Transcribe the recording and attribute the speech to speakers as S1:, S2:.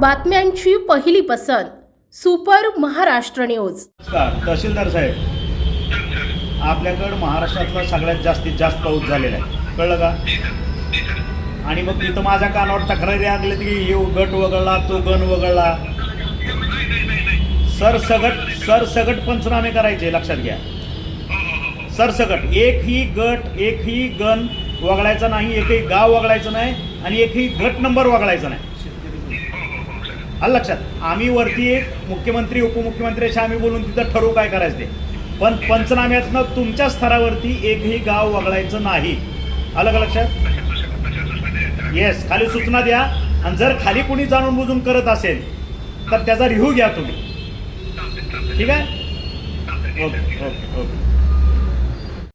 S1: बातम्यांची पहिली पसंत सुपर महाराष्ट्र न्यूज.
S2: नमस्कार तहसीलदार साहेब. आपल्याकडं महाराष्ट्रातला सगळ्यात जास्तीत जास्त पाऊस झालेला आहे. कळलं का? आणि मग तिथं माझ्या कानावर तक्रारी लागली की हे गट वगळला तो गण वगळला. सरसगट सरसगट पंचनामे करायचे लक्षात घ्या. सरसगट एकही गट एकही गण वगळायचा नाही एकही गाव वगळायचं नाही आणि एकही गट नंबर वगळायचा नाही. आलं लक्षात? आम्ही वरती एक मुख्यमंत्री उपमुख्यमंत्री अशा आम्ही बोलून तिथं ठरवू काय करायचं? ते पण पंचनाम्यातनं तुमच्या स्तरावरती एकही गाव वगळायचं नाही. आलं का लक्षात? येस खाली सूचना द्या. आणि जर खाली कुणी जाणून बुजून करत असेल तर त्याचा रिव्ह्यू घ्या तुम्ही. ठीक आहे? Okay okay okay.